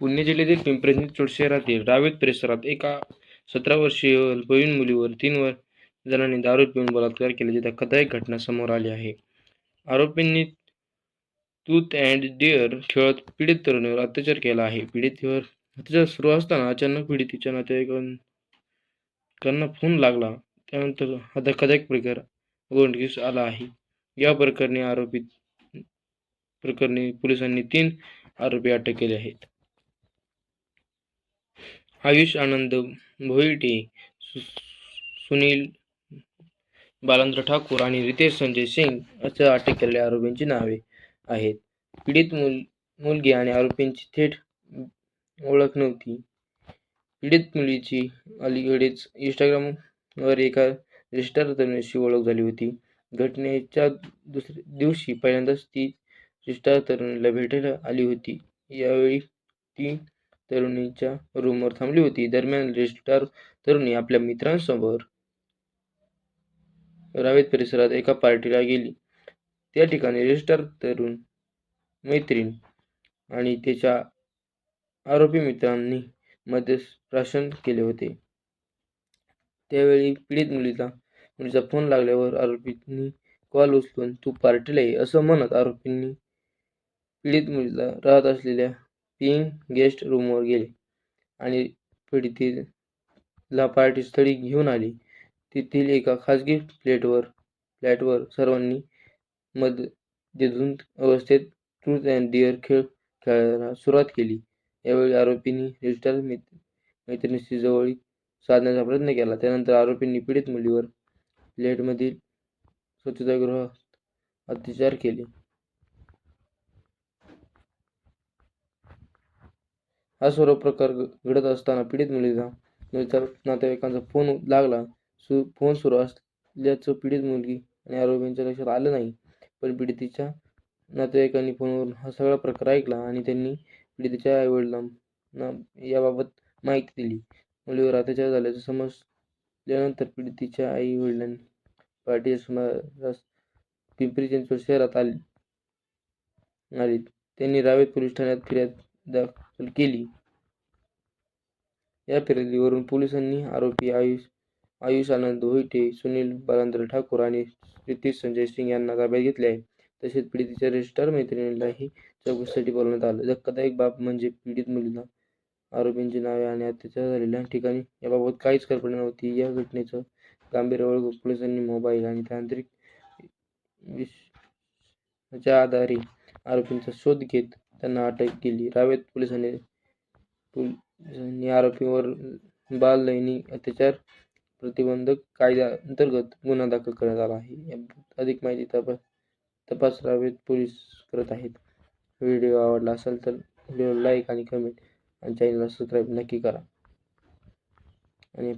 पुणे जिल्ह्यातील पिंपरी चिंचवड शहरातील रावेत परिसरात एका सतरा वर्षीय अल्पवयीन मुलीवर तीन वर जणांनी दारू पिऊन बलात्कार केल्याची धक्कादायक घटना समोर आली आहे. आरोपींनी तूत अँड डेअर खेळत पीडित तरुणीवर अत्याचार केला आहे. पीडितीवर अत्याचार सुरू असताना अचानक पीडितीच्या नातेवाईकांना फोन लागला. त्यानंतर हा धक्कादायक प्रकार उघडकीस आला आहे. या प्रकरणी आरोपी प्रकरणी पोलिसांनी तीन आरोपी अटक केले आहेत. आयुष आनंद भोईटे सु- सुनील बालंद्र ठाकूर आणि रितेश संजय सिंग अशा अटक केलेल्या आरोपींची नावे आहेत. पीडित मुल मुलगी आणि आरोपींची थेट ओळख नव्हती. पीडित मुलीची अलीकडेच इंस्टाग्रामवर एका रजिस्टर तरुणीशी ओळख झाली होती. घटनेच्या दुसऱ्या दिवशी पहिल्यांदाच ती रजिस्टर तरुणीला भेटायला आली होती. यावेळी ती तरुणीच्या रूमवर थांबली होती. दरम्यान रजिस्ट्रार तरुणी आपल्या मित्रांसमोर रावेत परिसरात एका पार्टीला गेली. त्या ठिकाणी रजिस्ट्रार तरुण मैत्रीण आणि त्याच्या आरोपी मित्रांनी मद्यप्राशन केले होते. त्यावेळी पीडित मुलीला मुलीचा फोन लागल्यावर आरोपींनी कॉल उचलून तू पार्टीला ये असं म्हणत आरोपींनी पीडित मुलीला राहत असलेल्या पिंग गेस्ट रूमवर गेले. आणि पीडितीला पार्टीस्थळी घेऊन आली. तेथील एका खाजगी फ्लॅटवर फ्लॅटवर सर्वांनी मद्यधुंद अवस्थेत ट्रूथ अँड डिअर खेळ खेळायला सुरुवात केली. यावेळी आरोपींनी रजिस्टर मैत्रिणीशी जवळीक साधण्याचा प्रयत्न केला. त्यानंतर आरोपींनी पीडित मुलीवर फ्लॅटमधील स्वच्छतागृहात अत्याचार केले. हा सर्व प्रकार घडत असताना पीडित मुलीला मुलीचा नातेवाईकांचा फोन लागला. सु फोन सुरू असल्याचं पीडित मुलगी आणि आरोपींच्या लक्षात आलं नाही. पण पीडितीच्या नातेवाईकांनी फोनवरून हा सगळा प्रकार ऐकला आणि त्यांनी पीडितेच्या आईवडिलांना याबाबत माहिती दिली. मुलीवर अत्याचार झाल्याचं समजल्यानंतर पीडितीच्या आई वडिलांनी पार्टीच्या सुमारास पिंपरी चिंचवड शहरात आले आली त्यांनी रावेत पोलीस ठाण्यात फिर्याद दाखल केली. या फिर्यादीवरून पोलिसांनी आरोपी आयुष आयुष आनंद होईटे सुनील बालांद्र ठाकूर आणि रितेश संजय सिंग यांना ताब्यात घेतले आहे. तसेच पीडितेच्या रजिस्टर मैत्रिणीलाही चौकशीसाठी बोलवण्यात आलं. धक्कादायक बाब म्हणजे पीडित मुलीला आरोपींची नावे आणि अत्याचार झालेल्या ठिकाणी याबाबत काहीच कल्पना नव्हती. या घटनेचं गांभीर्य ओळख पोलिसांनी मोबाईल आणि तांत्रिक विषयाच्या आधारे आरोपींचा शोध घेत त्यांना अटक केली. रावेत पोलिसांनी पोलिसांनी आरोपीवर बाल अत्याचार प्रतिबंधक कायद्याअंतर्गत गुन्हा दाखल करण्यात आला आहे. अधिक माहिती तपास तपास रावेत पोलीस करत आहेत. व्हिडिओ आवडला असेल तर व्हिडिओ लाईक आणि कमेंट आणि चॅनलला सबस्क्राईब नक्की करा. आणि